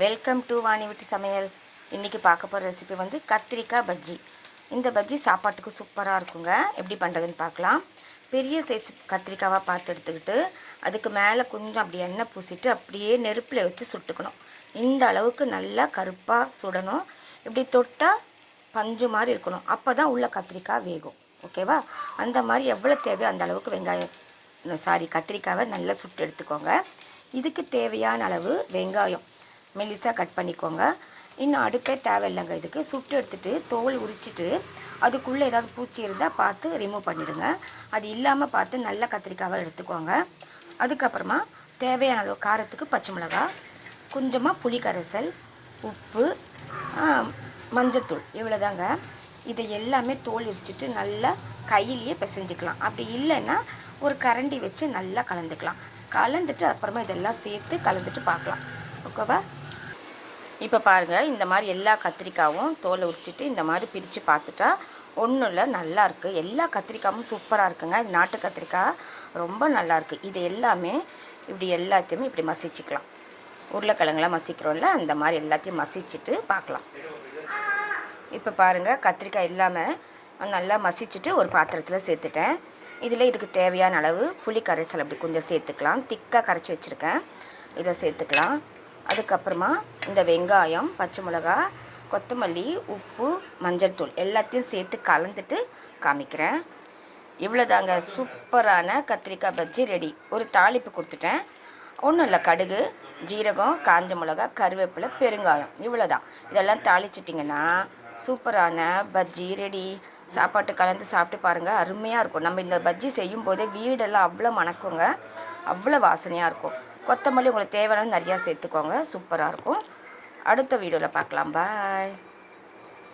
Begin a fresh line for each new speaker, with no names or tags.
Welcome to Vani வீட்டு சமையல் இன்றைக்கி பார்க்க போகிற ரெசிபி வந்து கத்திரிக்காய் பஜ்ஜி. இந்த பஜ்ஜி சாப்பாட்டுக்கு சூப்பராக இருக்குங்க. எப்படி பண்ணுறதுன்னு பார்க்கலாம். பெரிய சைஸ் கத்திரிக்காவாக பார்த்து எடுத்துக்கிட்டு அதுக்கு மேலே கொஞ்சம் அப்படி எண்ணெய் பூசிட்டு அப்படியே நெருப்பில் வச்சு சுட்டுக்கணும். இந்த அளவுக்கு நல்லா கருப்பாக சுடணும். இப்படி தொட்டால் பஞ்சு மாதிரி இருக்கணும். அப்போ தான் உள்ள கத்திரிக்காய் வேகும். ஓகேவா அந்த மாதிரி எவ்வளோ தேவையோ அந்த அளவுக்கு வெங்காயம் சாரி கத்திரிக்காவை நல்லா சுட்டு எடுத்துக்கோங்க. இதுக்கு தேவையான அளவு வெங்காயம். மெலிசாக கட் பண்ணிக்கோங்க. இன்னும் அடுப்பே தேவையில்லைங்க. இதுக்கு சுட்டு எடுத்துகிட்டு தோல் உரிச்சிட்டு அதுக்குள்ளே ஏதாவது பூச்சி இருந்தால் பார்த்து ரிமூவ் பண்ணிவிடுங்க அது இல்லாமல் பார்த்து நல்ல கத்திரிக்காவை எடுத்துக்கோங்க. அதுக்கப்புறமா தேவையான அளவு காரத்துக்கு பச்சை மிளகாய் கொஞ்சமாக புளி கரைசல் உப்பு மஞ்சத்தூள் இவ்வளோதாங்க இதை எல்லாமே தோல் இரிச்சிட்டு நல்லா கையிலேயே பிசைஞ்சிக்கலாம். அப்படி இல்லைன்னா ஒரு கரண்டி வச்சு நல்லா கலந்துக்கலாம். கலந்துட்டு அப்புறமா இதெல்லாம் சேர்த்து கலந்துட்டு பார்க்கலாம். ஓகேவா? இப்போ பாருங்கள் இந்த மாதிரி எல்லா கத்திரிக்காவும் தோலை உரிச்சிட்டு இந்த மாதிரி பிரித்து பார்த்துட்டா ஒன்றும் இல்லை நல்லாயிருக்கு எல்லா கத்திரிக்காயும் சூப்பராக இருக்குங்க. இது நாட்டு கத்திரிக்காய். ரொம்ப நல்லா இருக்குது இது எல்லாமே இப்படி எல்லாத்தையுமே இப்படி மசிச்சுக்கலாம். உருளைக்கிழங்குலாம் மசிக்கிறோம்ல அந்த மாதிரி எல்லாத்தையும் மசிச்சுட்டு பார்க்கலாம் இப்போ பாருங்கள் கத்திரிக்காய் இல்லாமல் நல்லா மசிச்சுட்டு ஒரு பாத்திரத்தில் சேர்த்துட்டேன். இதில் இதுக்கு தேவையான அளவு புளி கரைசல் அப்படி கொஞ்சம் சேர்த்துக்கலாம். திக்காக கரைச்சி வச்சுருக்கேன். இதை சேர்த்துக்கலாம். அதுக்கப்புறமா இந்த வெங்காயம் பச்சை மிளகா கொத்தமல்லி உப்பு மஞ்சள் தூள் எல்லாத்தையும் சேர்த்து கலந்துட்டு காமிக்கிறேன். இவ்வளோதாங்க சூப்பரான கத்திரிக்காய் பஜ்ஜி ரெடி. ஒரு தாளிப்பு கொடுத்துட்டேன். ஒன்றும் இல்லை கடுகு ஜீரகம் காஞ்ச மிளகா கருவேப்பிலை பெருங்காயம். இவ்வளோதான் இதெல்லாம் தாளிச்சிட்டிங்கன்னா சூப்பரான பஜ்ஜி ரெடி. சாப்பாட்டு கலந்து சாப்பிட்டு பாருங்கள் அருமையாக இருக்கும். நம்ம இந்த பஜ்ஜி செய்யும் போதே வீடெல்லாம் அவ்வளோ மணக்குங்க. அவ்வளோ வாசனையாக இருக்கும். கொத்தமல்லி உங்களுக்கு தேவையான நிறையா சேர்த்துக்கோங்க. சூப்பராக இருக்கும். அடுத்த வீடியோவில் பார்க்கலாம். பாய்